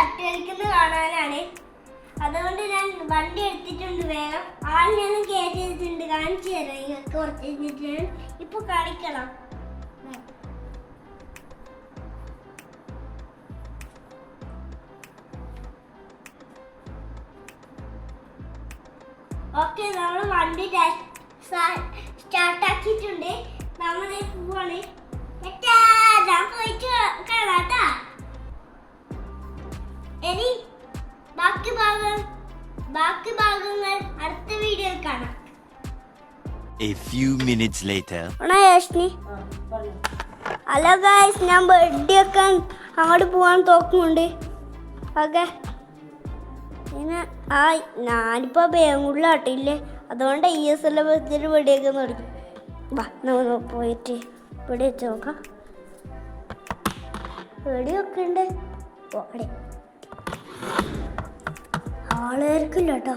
തട്ടിയെടുക്കുന്നത് കാണാനാണ്. അതുകൊണ്ട് ഞാൻ വണ്ടി എടുത്തിട്ടുണ്ട് വേഗം. ആളിനൊന്നും കയറ്റിയിട്ടുണ്ട്. കാണിച്ചു തരാം. നിങ്ങൾക്ക് കുറച്ച് കഴിഞ്ഞിട്ട് ഇപ്പൊ കാണിക്കണം. ഓക്കെ നമ്മൾ വണ്ടി ടെസ്റ്റ് ബാക്കി ഭാഗങ്ങൾ അടുത്ത വീഡിയോയിൽ കാണാം. A few minutes later. Yashni hello guys ഞാൻ ബർത്ത്ഡേ ഒക്കെ അങ്ങോട്ട് പോകാൻ തോക്കുന്നുണ്ട്. ഓക്കെ. പിന്നെ ആ ഞാനിപ്പോൾ ബാംഗ്ലൂരിലാട്ടില്ലേ? അതുകൊണ്ട് ഇ എസ് എല്ലാം ബർത്ത്ഡേ വെടിയൊക്കെ തുടങ്ങി വാ നമ്മൾ പോയിട്ട് ഇവിടെ വെച്ച് നോക്കാം. വെടിയൊക്കെ ഉണ്ട്. പോടെ ആളേർക്കില്ല കേട്ടോ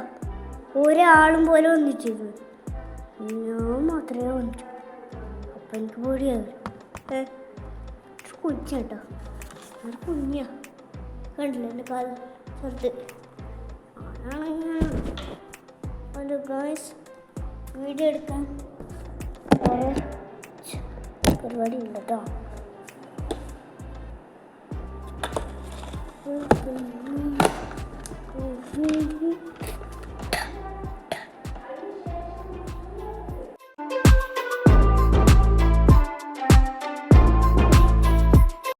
ഒരാളും പോലെ ഒന്നിച്ചിരുന്നു ഞാൻ മാത്രമേ ഒന്നിച്ചു അപ്പം എനിക്ക് പേടിയാവും കുഞ്ഞ കേട്ടോ അത് കുഞ്ഞാ കണ്ടില്ല എന്റെ കാൽ? ചെറുത്. ഒരു ഗായ്സ് വീഡിയോ എടുക്കാൻ പരിപാടി ഉണ്ട് കേട്ടോ. burro.